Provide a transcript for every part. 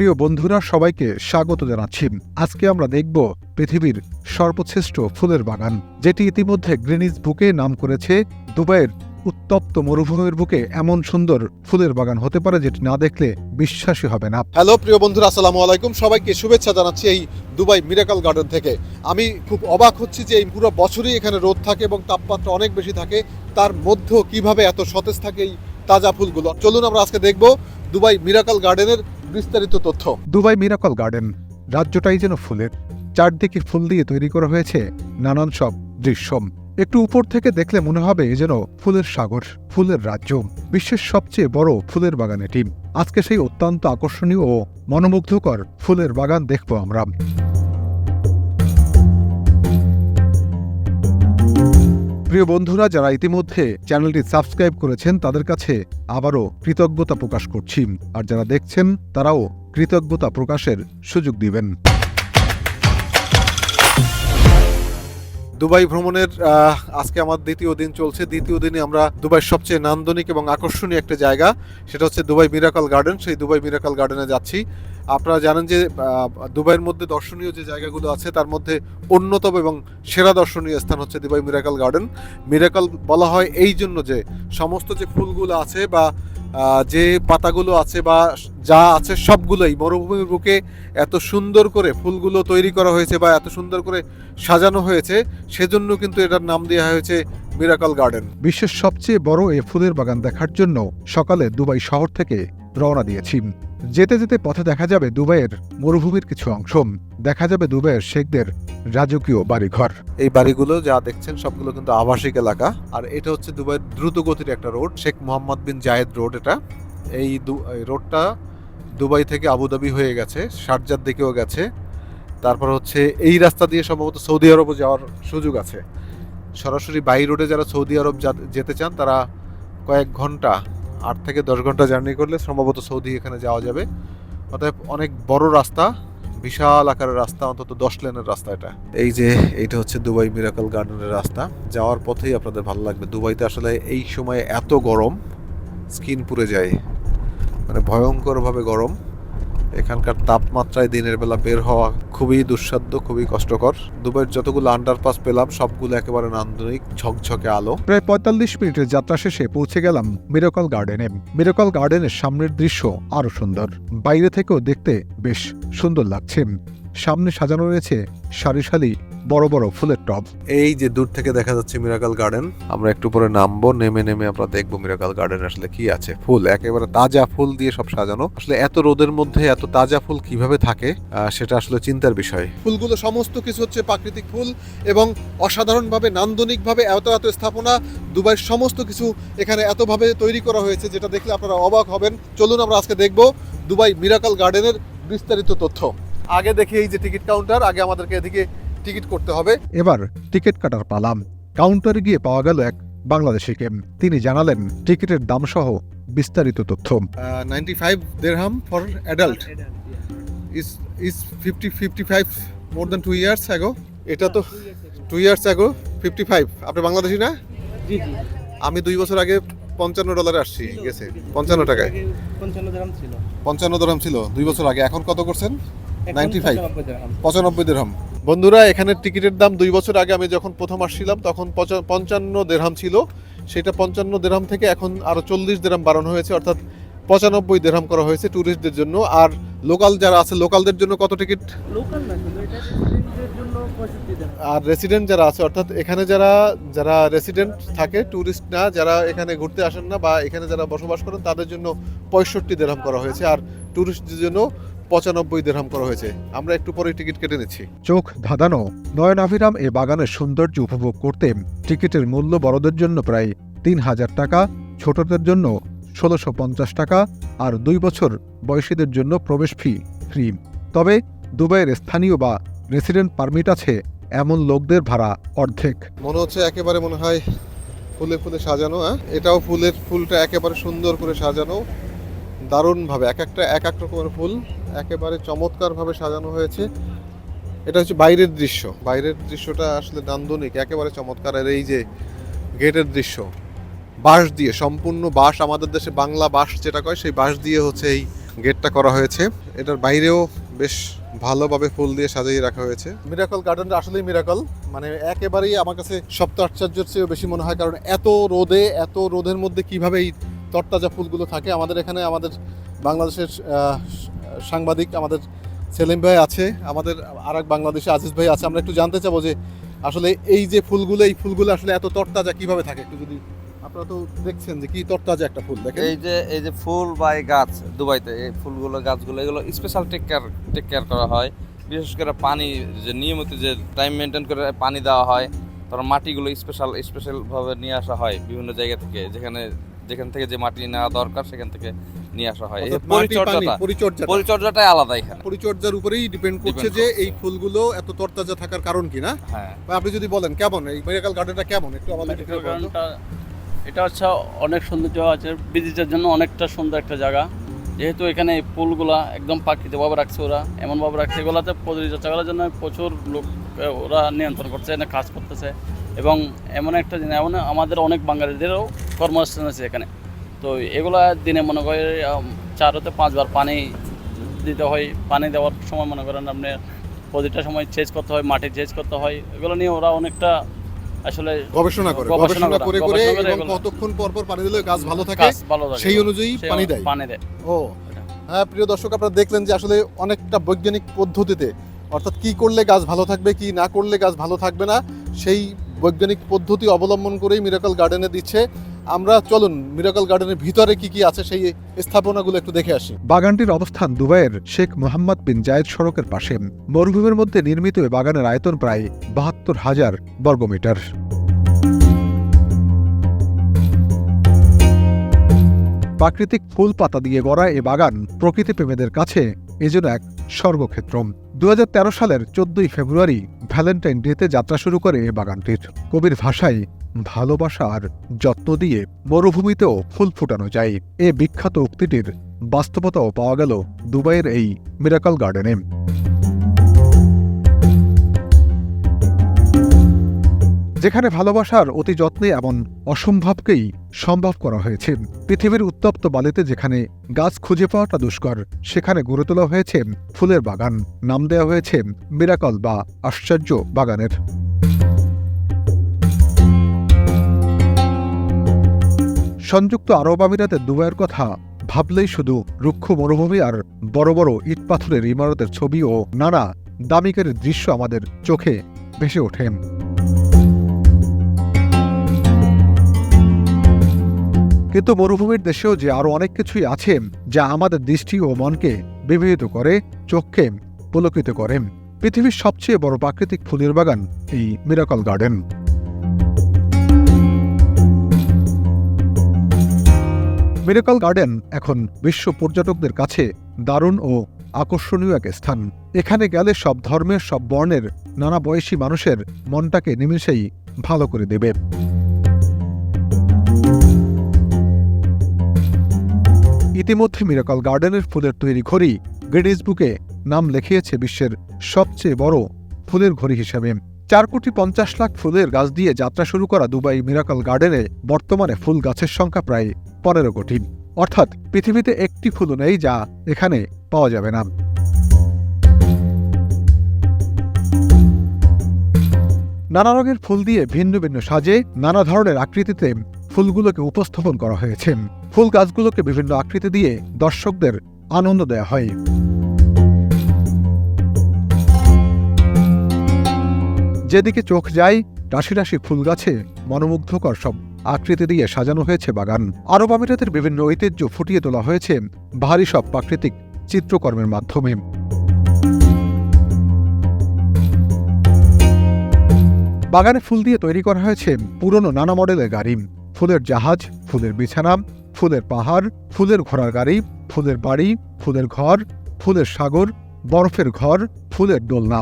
প্রিয় বন্ধুরা, সবাইকে স্বাগত জানাচ্ছি। আজকে আমরা দেখব পৃথিবীর সর্বশ্রেষ্ঠ ফুলের বাগান, যেটি ইতিমধ্যে গ্রিনিজ বুকে নাম করেছে দুবাইয়ের উত্তপ্ত মরুভূমির বুকে এমন সুন্দর ফুলের বাগান হতে পারে যেটি না দেখলে বিশ্বাসই হবে না। হ্যালো প্রিয় বন্ধুরা, আসসালামু আলাইকুম। সবাইকে শুভেচ্ছা জানাচ্ছি এই দুবাই মিরাকল গার্ডেন থেকে। আমি খুব অবাক হচ্ছি যে এই পুরো বছরই এখানে রোদ থাকে এবং তাপমাত্রা অনেক বেশি থাকে। তার মধ্যেও কীভাবে এত সতেজ থাকে এই তাজা ফুলগুলো? চলুন আমরা আজকে দেখব দুবাই মিরাকাল গার্ডেনের বিস্তারিত তথ্য। দুবাই মিরাকল গার্ডেন, রাজ্যটাই যেন ফুলের। চারদিকে ফুল দিয়ে তৈরি করা হয়েছে নানান সব দৃশ্যম একটু উপর থেকে দেখলে মনে হবে যেন ফুলের সাগর, ফুলের রাজ্য, বিশ্বের সবচেয়ে বড় ফুলের বাগান টিম আজকে সেই অত্যন্ত আকর্ষণীয় ও মনোমুগ্ধকর ফুলের বাগান দেখব আমরা। প্রিয় বন্ধুরা, যারা ইতিমধ্যে চ্যানেলটি সাবস্ক্রাইব করেছেন, তাদের কাছে আবারও কৃতজ্ঞতা প্রকাশ করছি। আর যারা দেখছেন, তারাও কৃতজ্ঞতা প্রকাশের সুযোগ দিবেন। দুবাই ভ্রমণের আজকে আমার দ্বিতীয় দিন চলছে। দ্বিতীয় দিনে আমরা দুবাইয়ের সবচেয়ে নান্দনিক এবং আকর্ষণীয় একটা জায়গা, সেটা হচ্ছে দুবাই মিরাকল গার্ডেন। সেই দুবাই মিরাকল গার্ডেনে যাচ্ছি। আপনারা জানেন যে দুবাইয়ের মধ্যে দর্শনীয় যে জায়গাগুলো আছে, তার মধ্যে অন্যতম এবং সেরা দর্শনীয় স্থান হচ্ছে দুবাই মিরাকল গার্ডেন। মিরাকল বলা হয় এই জন্য যে, সমস্ত যে ফুলগুলো আছে বা যে পাতাগুলো আছে বা, যা আছে সবগুলোই মরুভূমির বুকে এত সুন্দর করে ফুলগুলো তৈরি করা হয়েছে বা এত সুন্দর করে সাজানো হয়েছে, সেজন্য কিন্তু এটার নাম দেওয়া হয়েছে মিরাকল গার্ডেন। বিশ্বের সবচেয়ে বড় এ ফুলের বাগান দেখার জন্য সকালে দুবাই শহর থেকে রওনা দিয়েছি। যেতে যেতে পথে দেখা যাবে দুবাইয়ের মরুভূমির কিছু অংশ। দেখা যাবে দুবাইয়ের শেখদের রাজকীয় বাড়িঘর। এই বাড়িগুলো যা দেখছেন সবগুলো কিন্তু আবাসিক এলাকা। আর এটা হচ্ছে দুবাইয়ের দ্রুত গতির একটা road, Sheikh Mohammed bin Zayed road এটা। এই রোডটা দুবাই থেকে আবুধাবি হয়ে গেছে শারজার দিকেও গেছে। তারপর হচ্ছে এই রাস্তা দিয়ে সম্ভবত সৌদি আরবও যাওয়ার সুযোগ আছে। সরাসরি বাই রোডে যারা সৌদি আরব যেতে চান তারা কয়েক ঘণ্টা আট থেকে দশ ঘণ্টা জার্নি করলে সম্ভবত সৌদি এখানে যাওয়া যাবে। অতএব অনেক বড় রাস্তা, বিশাল আকারের রাস্তা, অন্তত দশ লেনের রাস্তা এটা। এই যে এইটা হচ্ছে দুবাই মিরাকল গার্ডেনের রাস্তা। যাওয়ার পথেই আপনাদের ভালো লাগবে। দুবাইতে আসলে এই সময় এত গরম, স্কিন পুড়ে যায়। মানে ভয়ঙ্করভাবে গরম। এখানকার তাপমাত্রায় দিনের বেলা বের হওয়া খুবই দুঃসাধ্য, খুবই কষ্টকর। দুবাইয়ের যতগুলো আন্ডারপাস পেলাম, সবগুলো একেবারে নান্দনিক, ঝকঝকে আলো। প্রায় পঁয়তাল্লিশ মিনিটের যাত্রা শেষে পৌঁছে গেলাম মিরাকল গার্ডেনে মিরাকল গার্ডেনের সামনের দৃশ্য আরও সুন্দর। বাইরে থেকেও দেখতে বেশ সুন্দর লাগছে। সামনে সাজানো রয়েছে সারি সারি বড় বড় ফুলের টব। এই যে দূর থেকে দেখা যাচ্ছে মিরাকল গার্ডেন আমরা একটু পরে নামবো নেমে নেমে আমরা দেখব মিরাকাল গার্ডেন আসলে কি আছে। ফুল একেবারে তাজা ফুল দিয়ে সব সাজানো। আসলে এত রোদের মধ্যে এত তাজা ফুল কীভাবে থাকে সেটা আসলে চিন্তার বিষয়। ফুলগুলো সমস্ত কিছু হচ্ছে প্রাকৃতিক ফুল এবং অসাধারণভাবে নান্দনিকভাবে এত এত স্থাপনা দুবাইয়ের সমস্ত কিছু এখানে এতভাবে তৈরি করা হয়েছে যেটা দেখলে আপনারা অবাক হবেন। চলুন আমরা আজকে দেখব দুবাই মিরাকল গার্ডেনের বিস্তারিত তথ্য। আগে দেখি এই যে টিকিট কাউন্টার আগে আমাদেরকে এদিকে টিকিট করতে হবে। এবার টিকিট কাটার পালাম কাউন্টারে গিয়ে পাওয়া গেল এক বাংলাদেশিকে। তিনি জানালেন টিকিটের দাম সহ বিস্তারিত তথ্য। uh, 95 dirham for adult. Is is 50 55 more than 2 years ago? এটা তো 2 years ago. 55 আপনি বাংলাদেশি না? জি জি। আমি দুই বছর আগে পঞ্চান্ন ডলারে আসছি গেছে। পঞ্চান্ন টাকায়। পঞ্চান্ন গ্রাম ছিল। ছিল। দুই বছর আগে। এখন কত করছেন? এখন 95 পঁচানব্বই দিরহাম। পঁচানব্বই দেড়হাম বন্ধুরা এখানে টিকিটের দাম দুই বছর আগে আমি যখন প্রথম আসছিলাম তখন পঞ্চান্ন দেড়হাম ছিল। সেটা পঞ্চান্ন দেড়হাম থেকে এখন আরও চল্লিশ দেড়হাম বাড়ানো হয়েছে অর্থাৎ পঁচানব্বই দেড়হাম করা হয়েছে ট্যুরিস্টদের জন্য। আর লোকাল যারা আছে লোকালদের জন্য কত টিকিট? আর রেসিডেন্ট যারা আছে অর্থাৎ এখানে যারা যারা রেসিডেন্ট থাকে ট্যুরিস্ট না যারা এখানে ঘুরতে আসেন না বা এখানে যারা বসবাস করেন তাদের জন্য পঁয়ষট্টি দেড়হাম করা হয়েছে। আর ট্যুরিস্টদের জন্য পঁচানব্বই দেড়হাম করা হয়েছে। আমরা একটু পরে টিকিট কেটে নিচ্ছি। চোখ ধাঁধানো। নয়নাভিরাম এ বাগানের সৌন্দর্য উপভোগ করতে টিকিটের মূল্য বড়দের জন্য প্রায় তিন হাজার টাকা ছোটদের জন্য ষোলোশো পঞ্চাশ টাকা আর দুই বছর বয়সীদের জন্য প্রবেশ ফি ফ্রি। তবে দুবাইয়ের স্থানীয় বা রেসিডেন্ট পারমিট আছে এমন লোকদের ভাড়া অর্ধেক। মনে হচ্ছে একেবারে মনে হয় ফুলে ফুলে সাজানো হ্যাঁ? এটাও ফুলের ফুলটা একেবারে সুন্দর করে সাজানো। দারুণভাবে এক একটা এক এক রকমের ফুল। একেবারে চমৎকারভাবে সাজানো হয়েছে। এটা হচ্ছে বাইরের দৃশ্য। বাইরের দৃশ্যটা আসলে নান্দনিক, একেবারে চমৎকার। আর এই যে গেটের দৃশ্য, বাঁশ দিয়ে, সম্পূর্ণ বাঁশ আমাদের দেশে বাংলা বাঁশ যেটা কয়, সেই বাঁশ দিয়ে হচ্ছে এই গেটটা করা হয়েছে। এটার বাইরেও বেশ ভালোভাবে ফুল দিয়ে সাজিয়ে রাখা হয়েছে। মিরাকল গার্ডেনটা আসলেই মিরাকল। মানে একেবারেই আমার কাছে সপ্তাহ আশ্চর্যের চেয়েও বেশি মনে হয়, কারণ এত রোদে, এত রোদের মধ্যে কীভাবে এই তরতাজা ফুলগুলো থাকে আমাদের এখানে, আমাদের বাংলাদেশের সাংবাদিক আমাদের সেলিম ভাই আছে, আমাদের আর এক বাংলাদেশে আজিজ ভাই আছে, আমরা একটু জানতে চাবো যে আসলে এই যে ফুলগুলো, এই ফুলগুলো আসলে এত তরতাজা কীভাবে থাকে? একটু যদি আপনারা তো দেখছেন যে কি তরতাজা একটা ফুল, দেখেন। এই যে এই যে ফুল বা এই গাছ দুবাইতে, এই ফুলগুলো, গাছগুলো, এগুলো special take care take care করা হয়। বিশেষ করে পানি, যে নিয়মিত যে টাইম মেনটেন করে পানি দেওয়া হয়, তারপর মাটিগুলো স্পেশাল স্পেশালভাবে নিয়ে আসা হয় বিভিন্ন জায়গা থেকে। যেখানে, যেখান থেকে যে মাটি নেওয়া দরকার, সেখান থেকে নিয়ে আসা হয়। পরিচর্যাটা পরিচর্যাটাই আলাদা এখানে পরিচর্যার উপরেই ডিপেন্ড করছে যে এই ফুলগুলো এত তরতাজা থাকার কারণ কি না হ্যাঁ আপনি যদি বলেন কেমন? এই মেডিকেল গার্ডেনটা কেমন? একটু আমাদের এটা হচ্ছে অনেক সৌন্দর্য আছে। ভিজিটের জন্য অনেকটা সুন্দর একটা জায়গা। যেহেতু এখানে এই ফুলগুলা একদম প্রাকৃতিকভাবে রাখছে ওরা এমনভাবে রাখছে এগুলাতে পরিচর্যা করার জন্য প্রচুর লোক ওরা নিয়ন্ত্রণ করছে এখানে কাজ করতেছে। এবং এমন একটা জিনিস এমন আমাদের অনেক বাঙালিদেরও কর্মস্থান আছে এখানে। তো এগুলা দিনে মনে করে চার হতে পাঁচবার পানি দিতে হয়। পানি দেওয়ার সময় মনে করেন আপনি প্রতিটা সময় চেঞ্জ করতে হয় মাটি চেঞ্জ করতে হয়। এগুলো নিয়ে ওরা অনেকটা আসলে গবেষণা করে গবেষণা করে করে এবং কতক্ষণ পর পর পানি দিলে গাছ ভালো থাকে সেই অনুযায়ী পানি দেয়। পানি দেয়। ও হ্যাঁ প্রিয় দর্শক আপনারা দেখলেন যে আসলে অনেকটা বৈজ্ঞানিক পদ্ধতিতে অর্থাৎ কি করলে গাছ ভালো থাকবে কি না করলে গাছ ভালো থাকবে না সেই বৈজ্ঞানিক পদ্ধতি অবলম্বন করেই মিরাকল গার্ডেনে দিচ্ছে। আমরা চলুন মিরাকল গার্ডেনের ভিতরে কি কি আছে সেই স্থাপনাগুলো একটু দেখে আসি। বাগানটির অবস্থান দুবাইয়ের শেখ মোহাম্মদ বিন জায়েদ সড়কের পাশে। মরুভূমির মধ্যে নির্মিত বাগানের আয়তন প্রায় বাহাত্তর হাজার বর্গমিটার প্রাকৃতিক ফুল পাতা দিয়ে গড়া এ বাগান প্রকৃতি প্রেমীদের কাছে এজন্য এক স্বর্গক্ষেত্র। দুই হাজার তেরো সালের চোদ্দই ফেব্রুয়ারি ভ্যালেন্টাইন ডেতে যাত্রা শুরু করে এ বাগানটির। কবির ভাষায় ভালোবাসা আর যত্ন দিয়ে মরুভূমিতেও ফুল ফুটানো যায়। এ বিখ্যাত উক্তিটির বাস্তবতাও পাওয়া গেল দুবাইয়ের এই মিরাকল গার্ডেনে। যেখানে ভালোবাসার অতি যত্নে এমন অসম্ভবকেই সম্ভব করা হয়েছে। পৃথিবীর উত্তপ্ত বালিতে যেখানে গাছ খুঁজে পাওয়াটা দুষ্কর, সেখানে গড়ে তোলা হয়েছে ফুলের বাগান। নাম দেওয়া হয়েছে মিরাকল বা আশ্চর্য বাগানের। সংযুক্ত আরব আমিরাতের দুবাইয়ের কথা ভাবলেই শুধু রুক্ষ মরুভূমি আর বড় বড় ইট পাথরের ইমারতের ছবি ও নানা দামিকের দৃশ্য আমাদের চোখে ভেসে ওঠে। কিন্তু মরুভূমির দেশেও যে আরও অনেক কিছুই আছে, যা আমাদের দৃষ্টি ও মনকে বিবাহিত করে, চোখকে পুলকিত করে। পৃথিবীর সবচেয়ে বড় প্রাকৃতিক ফুলের বাগান এই মিরাকল গার্ডেন। মিরাকল গার্ডেন এখন বিশ্ব পর্যটকদের কাছে দারুণ ও আকর্ষণীয় এক স্থান। এখানে গেলে সব ধর্মের, সব বর্ণের, নানা বয়সী মানুষের মনটাকে নিমেষেই ভালো করে দেবে। ইতিমধ্যে মিরাকল গার্ডেনের ফুলের তৈরি ঘড়ি গিনিস বুকে নাম লিখিয়েছে বিশ্বের সবচেয়ে বড় ফুলের ঘড়ি হিসেবে। চার কোটি পঞ্চাশ লাখ ফুলের গাছ দিয়ে যাত্রা শুরু করা দুবাই মিরাকল গার্ডেনে বর্তমানে ফুল গাছের সংখ্যা প্রায় পনেরো কোটি। অর্থাৎ পৃথিবীতে একটি ফুলও নেই যা এখানে পাওয়া যাবে না। নানা রঙের ফুল দিয়ে ভিন্ন ভিন্ন সাজে নানা ধরনের আকৃতিতে ফুলগুলোকে উপস্থাপন করা হয়েছে। ফুল গাছগুলোকে বিভিন্ন আকৃতি দিয়ে দর্শকদের আনন্দ দেওয়া হয়। যেদিকে চোখ যায় রাশি রাশি ফুল গাছে মনোমুগ্ধকর সব আকৃতি দিয়ে সাজানো হয়েছে বাগান। আরব আমিরাতের বিভিন্ন ঐতিহ্য ফুটিয়ে তোলা হয়েছে ভারী সব প্রাকৃতিক চিত্রকর্মের মাধ্যমে। বাগানে ফুল দিয়ে তৈরি করা হয়েছে পুরনো নানা মডেলের গাড়ি। ফুলের জাহাজ, ফুলের বিছানা, ফুলের পাহাড়, ফুলের ঘোড়ার গাড়ি, ফুলের বাড়ি, ফুলের ঘর, ফুলের সাগর, বরফের ঘর, ফুলের দোলনা।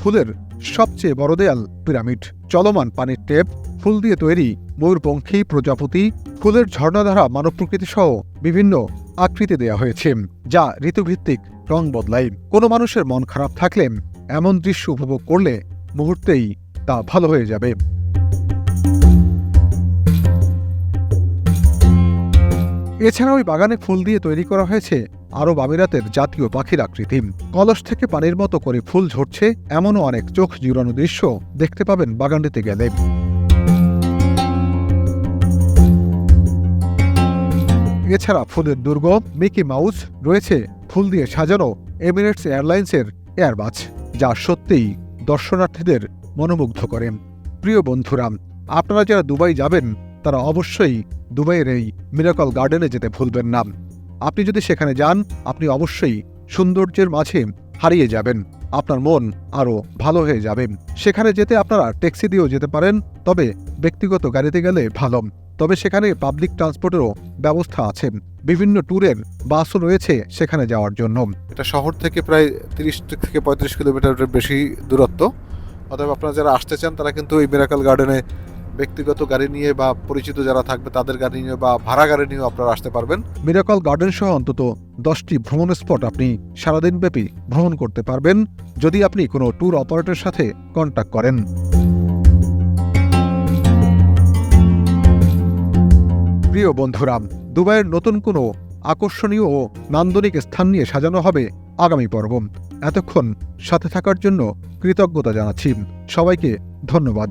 ফুলের সবচেয়ে বড় দেয়াল পিরামিড। চলমান পানির টেপ, ফুল দিয়ে তৈরি ময়ূরপঙ্খী প্রজাপতি, ফুলের ঝর্ণাধারা মানব প্রকৃতি সহ বিভিন্ন আকৃতি দেয়া হয়েছে, যা ঋতুভিত্তিক রং বদলায়। কোনো মানুষের মন খারাপ থাকলে এমন দৃশ্য উপভোগ করলে মুহূর্তেই তা ভালো হয়ে যাবে। এছাড়াও ওই বাগানে ফুল দিয়ে তৈরি করা হয়েছে আরব আমিরাতের জাতীয় পাখির আকৃতি। কলস থেকে পানির মতো করে ফুল ঝরছে, এমনও অনেক চোখ জুড়ানো দৃশ্য দেখতে পাবেন বাগানটিতে গেলে। এছাড়া ফুলের দুর্গ, মিকি মাউস রয়েছে ফুল দিয়ে সাজানো এমিরেটস এয়ারলাইন্সের এয়ারবাস, যা সত্যিই দর্শনার্থীদের মনোমুগ্ধ করে। প্রিয় বন্ধুরা, আপনারা যারা দুবাই যাবেন, তারা অবশ্যই দুবাইয়ের এই মিরাকল গার্ডেনে যেতে ভুলবেন না। আপনি যদি সেখানে যান, আপনি অবশ্যই সৌন্দর্যের মাঝে হারিয়ে যাবেন। আপনার মন আরও ভালো হয়ে যাবে। সেখানে যেতে আপনারা ট্যাক্সি দিয়েও যেতে পারেন, তবে ব্যক্তিগত গাড়িতে গেলে ভালো। তবে সেখানে পাবলিক ট্রান্সপোর্টেরও ব্যবস্থা আছে। বিভিন্ন ট্যুরের বাসও রয়েছে সেখানে যাওয়ার জন্য। এটা শহর থেকে প্রায় তিরিশ থেকে পঁয়ত্রিশ কিলোমিটারের বেশি দূরত্ব। অতএব আপনারা যারা আসতে চান, তারা কিন্তু এই মিরাকাল গার্ডেনে ব্যক্তিগত গাড়ি নিয়ে বা পরিচিত যারা থাকবে তাদের গাড়ি নিয়ে বা ভাড়া গাড়ি নিয়েও আপনারা আসতে পারবেন। মিরাকল গার্ডেন সহ অন্তত দশটি ভ্রমণ স্পট আপনি সারাদিন ব্যাপী ভ্রমণ করতে পারবেন, যদি আপনি কোনো ট্যুর অপারেটরের সাথে কন্ট্যাক্ট করেন। প্রিয় বন্ধুরা, দুবাইয়ের নতুন কোনো আকর্ষণীয় ও নান্দনিক স্থান নিয়ে সাজানো হবে আগামী পর্ব। এতক্ষণ সাথে থাকার জন্য কৃতজ্ঞতা জানাচ্ছি। সবাইকে ধন্যবাদ।